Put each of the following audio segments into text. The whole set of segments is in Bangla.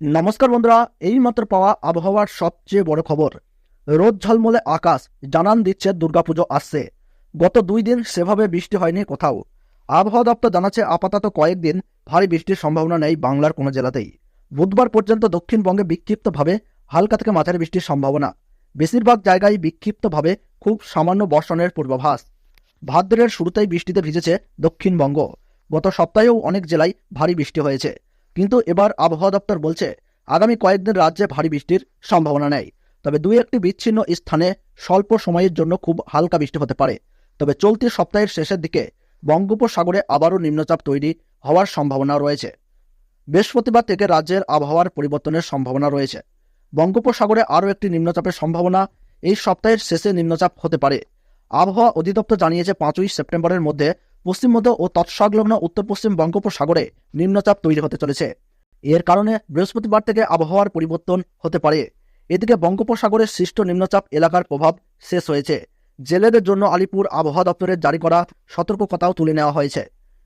নমস্কার বন্ধুরা, এইমাত্র পাওয়া আবহাওয়ার সবচেয়ে বড় খবর। রোদ ঝলমলে আকাশ, জানান দিচ্ছে দুর্গাপুজো আসছে। গত দুই দিন সেভাবে বৃষ্টি হয়নি কোথাও। আবহাওয়া দপ্তর জানাচ্ছে আপাতত কয়েকদিন ভারী বৃষ্টির সম্ভাবনা নেই বাংলার কোনো জেলাতেই। বুধবার পর্যন্ত দক্ষিণবঙ্গে বিক্ষিপ্তভাবে হালকা থেকে মাঝারি বৃষ্টির সম্ভাবনা। বেশিরভাগ জায়গায় বিক্ষিপ্তভাবে খুব সামান্য বর্ষণের পূর্বাভাস। ভাদ্রের শুরুতেই বৃষ্টিতে ভিজেছে দক্ষিণবঙ্গ। গত সপ্তাহেও অনেক জেলায় ভারী বৃষ্টি হয়েছে। কিন্তু এবার আবহাওয়া দপ্তর বলছে, আগামী কয়েকদিন রাজ্যে ভারী বৃষ্টির সম্ভাবনা নেই। তবে দুই একটি বিচ্ছিন্ন স্থানে স্বল্প সময়ের জন্য খুব হালকা বৃষ্টি হতে পারে। তবে চলতি সপ্তাহের শেষের দিকে বঙ্গোপসাগরে আবারও নিম্নচাপ তৈরি হওয়ার সম্ভাবনা রয়েছে। বৃহস্পতিবার থেকে রাজ্যের আবহাওয়ার পরিবর্তনের সম্ভাবনা রয়েছে। বঙ্গোপসাগরে আরও একটি নিম্নচাপের সম্ভাবনা এই সপ্তাহের শেষে নিম্নচাপ হতে পারে। আবহাওয়া অধিদপ্তর জানিয়েছে, পাঁচই সেপ্টেম্বরের মধ্যে পশ্চিম মধ্য ও তৎসংলগ্ন উত্তর পশ্চিম বঙ্গোপসাগরে নিম্নচাপ তৈরি হতে চলেছে। এর কারণে বৃহস্পতিবার থেকে আবহাওয়ার পরিবর্তন হতে পারে। এদিকে বঙ্গোপসাগরের সৃষ্ট নিম্নচাপ এলাকার প্রভাব শেষ হয়েছে। জেলেদের জন্য আলিপুর আবহাওয়া দপ্তরের জারি করা সতর্কতাও তুলে নেওয়া হয়েছে।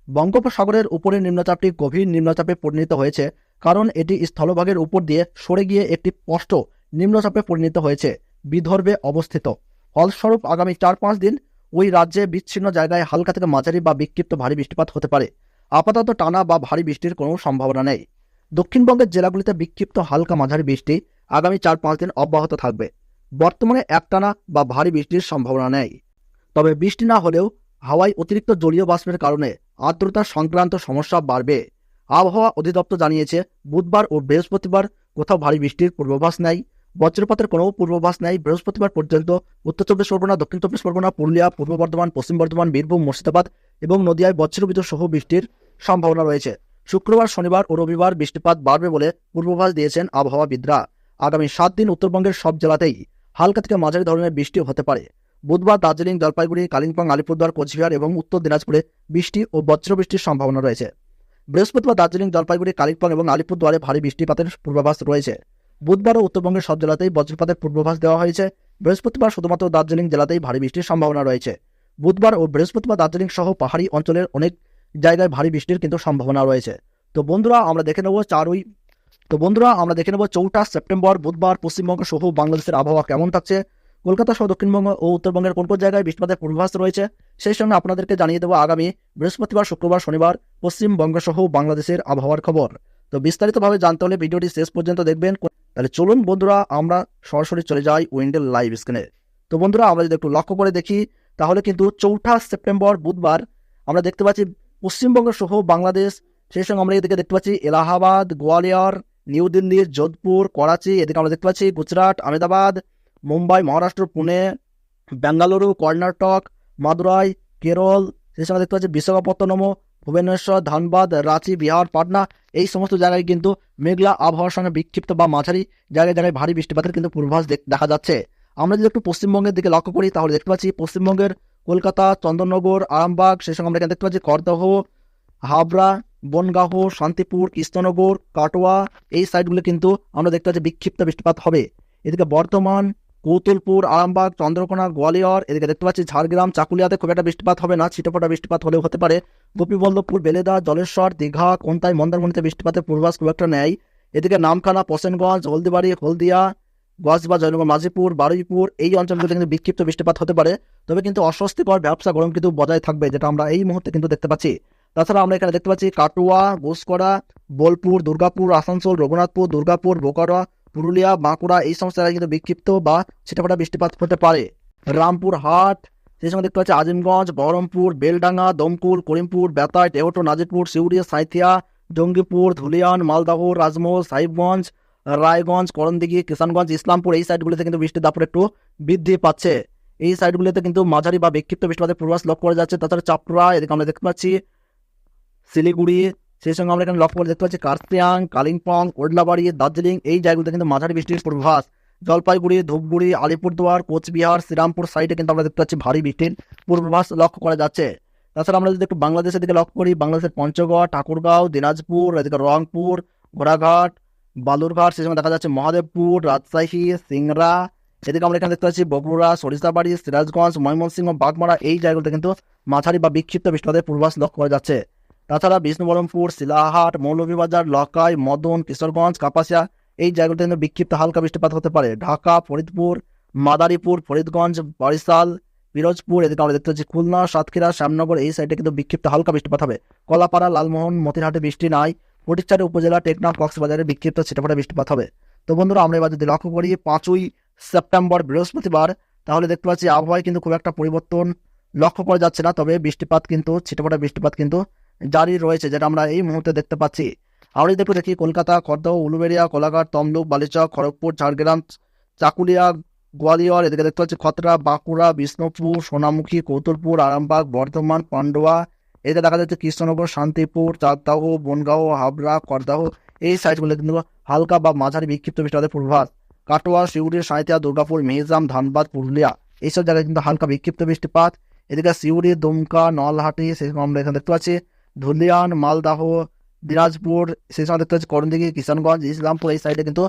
বঙ্গোপসাগরের উপরে নিম্নচাপটি গভীর নিম্নচাপে পরিণত হয়েছে, কারণ এটি স্থলভাগের উপর দিয়ে সরে গিয়ে একটি স্পষ্ট নিম্নচাপে পরিণত হয়েছে, বিদর্ভে অবস্থিত। ফলস্বরূপ আগামী চার পাঁচ দিন ওই রাজ্যে বিচ্ছিন্ন জায়গায় হালকা থেকে মাঝারি বা বিক্ষিপ্ত ভারী বৃষ্টিপাত হতে পারে। আপাতত টানা বা ভারী বৃষ্টির কোনো সম্ভাবনা নেই। দক্ষিণবঙ্গের জেলাগুলিতে বিক্ষিপ্ত হালকা মাঝারি বৃষ্টি আগামী চার পাঁচ দিন অব্যাহত থাকবে। বর্তমানে একটানা বা ভারী বৃষ্টির সম্ভাবনা নেই। তবে বৃষ্টি না হলেও হাওয়ায় অতিরিক্ত জলীয় বাষ্পের কারণে আর্দ্রতা সংক্রান্ত সমস্যা বাড়বে। আবহাওয়া অধিদপ্তর জানিয়েছে, বুধবার ও বৃহস্পতিবার কোথাও ভারী বৃষ্টির পূর্বাভাস নেই। বজ্রপাতের কোনো পূর্বাভাস নেই। বৃহস্পতিবার পর্যন্ত উত্তর চব্বিশ পরগনা, দক্ষিণ চব্বিশ পরগনা, পুরুলিয়া, পূর্ব বর্ধমান, পশ্চিম বর্ধমান, বীরভূম, মুর্শিদাবাদ এবং নদিয়ায় বজ্রবিদ্যুৎ সহ বৃষ্টির সম্ভাবনা রয়েছে। শুক্রবার, শনিবার ও রবিবার বৃষ্টিপাত বাড়বে বলে পূর্বাভাস দিয়েছেন আবহাওয়াবিদরা। আগামী সাত দিন উত্তরবঙ্গের সব জেলাতেই হালকা থেকে মাঝারি ধরনের বৃষ্টি হতে পারে। বুধবার দার্জিলিং, জলপাইগুড়ি, কালিম্পং, আলিপুরদুয়ার, কোচবিহার এবং উত্তর দিনাজপুরে বৃষ্টি ও বজ্রবৃষ্টির সম্ভাবনা রয়েছে। বৃহস্পতিবার দার্জিলিং, জলপাইগুড়ি, কালিম্পং এবং আলিপুরদুয়ারে ভারী বৃষ্টিপাতের পূর্বাভাস রয়েছে। বুধবারও উত্তরবঙ্গের সব জেলাতেই বজ্রপাতের পূর্বাভাস দেওয়া হয়েছে। বৃহস্পতিবার শুধুমাত্র দার্জিলিং জেলাতেই ভারী বৃষ্টির সম্ভাবনা রয়েছে। বুধবার ও বৃহস্পতিবার দার্জিলিং সহ পাহাড়ি অঞ্চলের অনেক জায়গায় ভারী বৃষ্টির কিন্তু সম্ভাবনা রয়েছে। তো বন্ধুরা, আমরা দেখে নেব চারই। তো বন্ধুরা, আমরা দেখে নেব চৌঠা সেপ্টেম্বর, বুধবার পশ্চিমবঙ্গ সহ বাংলাদেশের আবহাওয়া কেমন থাকছে? কলকাতা সহ দক্ষিণবঙ্গ ও উত্তরবঙ্গের কোন কোন জায়গায় বৃষ্টিপাতের পূর্বাভাস রয়েছে? সেই সঙ্গে আপনাদেরকে জানিয়ে দেবো আগামী বৃহস্পতিবার, শুক্রবার, শনিবার পশ্চিমবঙ্গ সহ বাংলাদেশের আবহাওয়ার খবর। তো বিস্তারিতভাবে জানতে হলে ভিডিওটি শেষ পর্যন্ত দেখবেন। তাহলে চলুন বন্ধুরা, আমরা সরাসরি চলে যাই উইন্ডেল লাইভ স্ক্রিনে তো বন্ধুরা, আমরা যদি একটু লক্ষ্য করে দেখি, তাহলে কিন্তু চৌঠা সেপ্টেম্বর বুধবার আমরা দেখতে পাচ্ছি পশ্চিমবঙ্গ সহ বাংলাদেশ, সেই সঙ্গে আমরা এদিকে দেখতে পাচ্ছি এলাহাবাদ, গোয়ালিয়র, নিউ দিল্লি, যোধপুর, করাচি, এদিকে আমরা দেখতে পাচ্ছি গুজরাট, আহমেদাবাদ, মুম্বাই, মহারাষ্ট্র, পুনে, বেঙ্গালুরু, কর্ণাটক, মাদুরাই, কেরল, সেই সঙ্গে দেখতে পাচ্ছি বিশাখাপত্তনম ভুবনেশ্বর, ধানবাদ, রাঁচি, বিহার, পাটনা, এই সমস্ত জায়গায় কিন্তু মেঘলা আবহাওয়ার সঙ্গে বিক্ষিপ্ত বা মাঝারি জায়গায় জায়গায় ভারী বৃষ্টিপাতের কিন্তু পূর্বাভাস দেখা যাচ্ছে। আমরা যদি একটু পশ্চিমবঙ্গের দিকে লক্ষ্য করি, তাহলে দেখতে পাচ্ছি পশ্চিমবঙ্গের কলকাতা, চন্দননগর, আরামবাগ, সেই সঙ্গে আমরা এখানে দেখতে পাচ্ছি করদহ, হাবড়া বনগাহ শান্তিপুর, কৃষ্ণনগর, কাটোয়া, এই সাইডগুলো কিন্তু আমরা দেখতে পাচ্ছি বিক্ষিপ্ত বৃষ্টিপাত হবে। এদিকে বর্ধমান কৌতুলপুর, আরামবাগ, চন্দ্রকোনা, গোয়ালিয়র, এদিকে দেখতে পাচ্ছি ঝাড়গ্রাম, চাকুলিয়াতে খুব একটা বৃষ্টিপাত হবে না, ছিটেফোঁটা বৃষ্টিপাত হলেও হতে পারে। গোপীবল্লভপুর, বেলেদা, জলেশ্বর, দীঘা, কোনতাই, মন্দারমণিতে বৃষ্টিপাতের পূর্বাভাস খুব একটা নেয় এদিকে নামখানা, পোসেনগঞ্জ হলদিবাড়ি হলদিয়া গজবা জয়নগর, মাঝিপুর, বারুইপুর, এই অঞ্চলগুলোতে কিন্তু বিক্ষিপ্ত বৃষ্টিপাত হতে পারে। তবে কিন্তু অস্বস্তিকর ব্যবসা গরম কিন্তু বজায় থাকবে, যেটা আমরা এই মুহূর্তে কিন্তু দেখতে পাচ্ছি। তাছাড়া আমরা এখানে দেখতে পাচ্ছি কাটুয়া, ঘোষকরা, বোলপুর, দুর্গাপুর, আসানসোল, রঘুনাথপুর, দুর্গাপুর, বোকারা পুরুলিয়া, বাঁকুড়া এই সমস্ত জায়গায় কিন্তু বিক্ষিপ্ত বা ছিটেফোঁটা বৃষ্টিপাত হতে পারে। রামপুর হাট, সেই সঙ্গে দেখতে পাচ্ছি আজিমগঞ্জ, বহরমপুর, বেলডাঙ্গা, দমকুল, করিমপুর বেতায় টেহটো নাজিরপুর সিউড়িয়া সাঁথিয়া জঙ্গিপুর, ধুলিয়ান মালদাহ রাজমহল, সাহিবগঞ্জ, রায়গঞ্জ, করণদিঘি, কিষানগঞ্জ, ইসলামপুর এই সাইডগুলিতে কিন্তু বৃষ্টির দাপট একটু বৃদ্ধি পাচ্ছে। এই সাইডগুলিতে কিন্তু মাঝারি বা বিক্ষিপ্ত বৃষ্টিপাতের পূর্বাস লক্ষ্য করা যাচ্ছে। তাছাড়া চাপড়া এদিকে আমরা দেখতে পাচ্ছি শিলিগুড়ি সেই সঙ্গে আমরা এখানে লক্ষ্য করে দেখতে পাচ্ছি কার্সিয়াং কালিম্পং ওডলাবাড়ি দার্জিলিং, এই জায়গাগুলোতে কিন্তু মাঝারি বৃষ্টির পূর্বাভাস। জলপাইগুড়ি, ধূপগুড়ি, আলিপুরদুয়ার, কোচবিহার, শ্রীরামপুর সাইডে কিন্তু আমরা দেখতে পাচ্ছি ভারী বৃষ্টির পূর্বাভাস লক্ষ্য করা যাচ্ছে। তাছাড়া আমরা যদি একটু বাংলাদেশের দিকে লক্ষ্য করি, বাংলাদেশের পঞ্চগড়, ঠাকুরগাঁও, দিনাজপুর, এদিকে রংপুর ঘোড়াঘাট বালুরঘাট, সেই সময় দেখা যাচ্ছে মহাদেবপুর, রাজশাহী, সিংড়া, এদিকে আমরা এখানে দেখতে পাচ্ছি বগুড়া, সরিষাবাড়ি, সিরাজগঞ্জ, ময়মনসিংহ, বাগমারা, এই জায়গাগুলোতে কিন্তু মাঝারি বা বিক্ষিপ্ত বৃষ্টিপাতের পূর্বাভাস লক্ষ্য করা যাচ্ছে। তাছাড়া বিষ্ণুবরমপুর শিলাহাট, মৌলভীবাজার, লকাই, মদন, কিশোরগঞ্জ, কাপাসিয়া এই জায়গাগুলোতে কিন্তু বিক্ষিপ্ত হালকা বৃষ্টিপাত হতে পারে। ঢাকা, ফরিদপুর, মাদারীপুর, ফরিদগঞ্জ, বরিশাল, পিরোজপুর, এদিকে আমরা দেখতে পাচ্ছি খুলনা, সাতক্ষীরা, শ্যামনগর এই সাইডে কিন্তু বিক্ষিপ্ত হালকা বৃষ্টিপাত হবে। কলাপাড়া, লালমোহন, মতিরহাটে বৃষ্টি নাই। ফটিকচারি উপজেলা, টেকনাফ, কক্সবাজারে বিক্ষিপ্ত ছিটেফোঁটা বৃষ্টিপাত হবে। তো বন্ধুরা, আমরা এবার যদি লক্ষ্য করি, পাঁচই সেপ্টেম্বর, বৃহস্পতিবার, তাহলে দেখতে পাচ্ছি আবহাওয়ায় কিন্তু খুব একটা পরিবর্তন লক্ষ্য করা যাচ্ছে না। তবে বৃষ্টিপাত কিন্তু, ছিটেফোঁটা বৃষ্টিপাত কিন্তু জারি রয়েছে, যেটা আমরা এই মুহূর্তে দেখতে পাচ্ছি। যদি একটু দেখি কলকাতা, খড়দহ, উলুবেড়িয়া, কোলাঘাট, তমলুক, বালিচক, খড়গপুর, ঝাড়গ্রাম, চাকুলিয়া, গোয়ালিয়র, এদিকে দেখতে পাচ্ছি খতরা, বাঁকুড়া, বিষ্ণুপুর, সোনামুখী, কৌতুলপুর, আরামবাগ, বর্ধমান, পান্ডুয়া, এদিকে দেখা যাচ্ছে কৃষ্ণনগর, শান্তিপুর, চাকদাহ, বনগাঁও, হাবড়া করদাহ এই সাইডগুলো কিন্তু হালকা বা মাঝারি বিক্ষিপ্ত বৃষ্টিপাতের পূর্বাভাস। কাটোয়া শিউড়ি সাঁইতিয়া দুর্গাপুর, মেহিজাম, ধানবাদ, পুরুলিয়া, এইসব জায়গায় কিন্তু হালকা বিক্ষিপ্ত বৃষ্টিপাত। এদিকে শিউড়ি দুমকা, নলহাটি, সেই আমরা এখানে দেখতে পাচ্ছি। ধুলিয়ান, মালদাহ, দিনাজপুর সেই সময় দেখতে পাচ্ছি করণদিঘি কিষানগঞ্জ ইসলামপুর এই সাইডে কিন্তু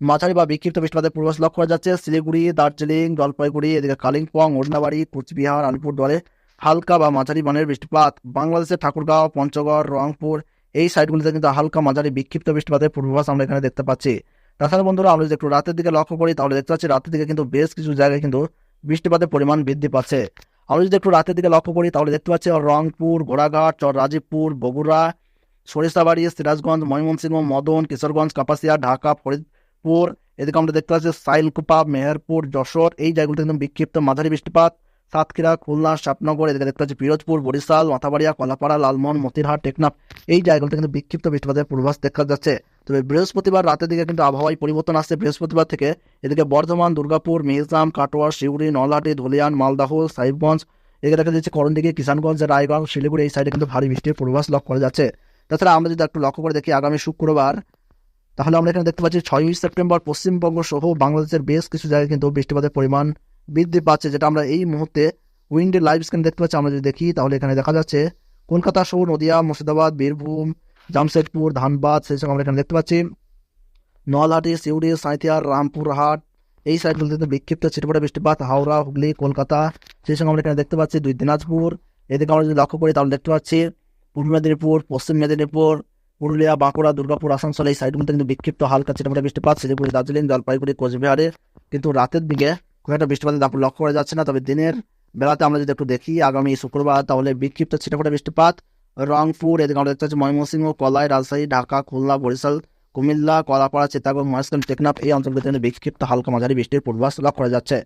মাঝারি বা বিক্ষিপ্ত বৃষ্টিপাতের পূর্বাভাস লক্ষ্য করা যাচ্ছে। শিলিগুড়ি, দার্জিলিং, জলপাইগুড়ি, এদিকে কালিম্পং ওড়নাবাড়ি কুচবিহার, আলিপুরদুয়ারে হালকা বা মাঝারি মানের বৃষ্টিপাত। বাংলাদেশের ঠাকুরগাঁও, পঞ্চগড়, রংপুর এই সাইডগুলিতে কিন্তু হালকা মাঝারি বিক্ষিপ্ত বৃষ্টিপাতের পূর্বাভাস আমরা এখানে দেখতে পাচ্ছি। তাছাড়া বন্ধুরা, আমরা যদি একটু রাতের দিকে লক্ষ্য করি, তাহলে দেখতে পাচ্ছি রাতের দিকে কিন্তু বেশ কিছু জায়গায় কিন্তু বৃষ্টিপাতের পরিমাণ বৃদ্ধি পাচ্ছে। আমরা যদি একটু রাতের দিকে লক্ষ্য করি, তাহলে দেখতে পাচ্ছি রংপুর, ঘোড়াঘাট চর রাজীবপুর বগুড়া, সরিষাবাড়ি, সিরাজগঞ্জ, ময়মনসিংহ, মদন, কিশোরগঞ্জ, কাপাসিয়া, ঢাকা, ফরিদপুর। এদিকে আমরা দেখতে পাচ্ছি সাইলকুপা, মেহেরপুর, যশোর, এই জায়গাগুলোতে কিন্তু বিক্ষিপ্ত মাঝারি বৃষ্টিপাত। সাতক্ষীরা, খুলনা, শাপনগর, এদিকে দেখতে পাচ্ছি পিরোজপুর, বরিশাল, মাথাবাড়িয়া, কলাপাড়া, লালমোহন, মতিরহাট, টেকনাফ, এই জায়গাগুলোতে কিন্তু বিক্ষিপ্ত বৃষ্টিপাতের পূর্বাভাস দেখা যাচ্ছে। তবে বৃহস্পতিবার রাতের দিকে কিন্তু আবহাওয়ায় পরিবর্তন আসছে। বৃহস্পতিবার থেকে এদিকে বর্ধমান, দুর্গাপুর মিহিজাম কাটোয়া শিউড়ি নলহাটি, ধুলিয়ান, মালদাহ, সাহিবগঞ্জ, এদিকে দেখা যাচ্ছে করণদিঘি, কিষানগঞ্জ, রায়গঞ্জ, শিলিগুড়ি এই সাইডে কিন্তু ভারী বৃষ্টির পূর্বাভাস লক্ষ্য করা যাচ্ছে। তাছাড়া আমরা যদি একটু লক্ষ্য করে দেখি আগামী শুক্রবার, তাহলে আমরা এখানে দেখতে পাচ্ছি ছয়ই সেপ্টেম্বর পশ্চিমবঙ্গ সহ বাংলাদেশের বেশ কিছু জায়গায় কিন্তু বৃষ্টিপাতের পরিমাণ বৃদ্ধি পাচ্ছে, যেটা আমরা এই মুহূর্তে উইন্ডের লাইভ স্ক্রিন দেখতে পাচ্ছি। আমরা যদি দেখি, তাহলে এখানে দেখা যাচ্ছে কলকাতা সহ নদিয়া, মুর্শিদাবাদ, বীরভূম জামশেদপুর, ধানবাদ, সেই সঙ্গে আমরা এখানে দেখতে পাচ্ছি। নলহাটি সিউড়ি, সাঁইথিয়া রামপুরহাট এই সাইডগুলোতে বিক্ষিপ্ত ছিটপটে বৃষ্টিপাত। হাওড়া, হুগলি, কলকাতা, সেই সঙ্গে আমরা এখানে দেখতে পাচ্ছি। দুই দিনাজপুর, এদিকে আমরা যদি লক্ষ্য করি তাহলে দেখতে পাচ্ছি পূর্ব মেদিনীপুর, পশ্চিম মেদিনীপুর, পুরুলিয়া, বাঁকুড়া, দুর্গাপুর, আসানসোল, এই সাইডগুলোতে কিন্তু বিক্ষিপ্ত হালকা ছিটপটে বৃষ্টিপাত। শিলিগুড়ি দার্জিলিং, জলপাইগুড়ি, কোচবিহারে কিন্তু রাতের দিকে খুব একটা বৃষ্টিপাতের দাপট লক্ষ্য করা যাচ্ছে না। তবে দিনের বেলাতে আমরা যদি একটু দেখি, আগামী শুক্রবার তাহলে বিক্ষিপ্ত ছিটপটে বৃষ্টিপাত। রংপুর, এদিকে আমরা দেখতে পাচ্ছি ময়মনসিংহ, কলাই, রাজশাহী, ঢাকা, খুলনা, বরিশাল, কুমিল্লা, কলাপাড়া, চিতাগং, মহেশগঞ্জ, টেকনাফ এই অঞ্চলগুলিতে বিক্ষিপ্ত হালকা মাঝারি বৃষ্টির পূর্বাভাস লাভ করা যাচ্ছে।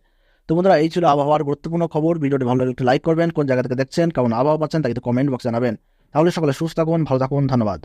তো বন্ধুরা, এই ছিল আবহাওয়ার গুরুত্বপূর্ণ খবর। ভিডিওটি ভালো লাগলে একটু লাইক করবেন। কোন জায়গা থেকে দেখছেন, কেমন আবহাওয়া পাচ্ছেন তাকে কমেন্ট বক্সে জানাবেন। তাহলে সকলে সুস্থ থাকুন, ভালো থাকুন, ধন্যবাদ।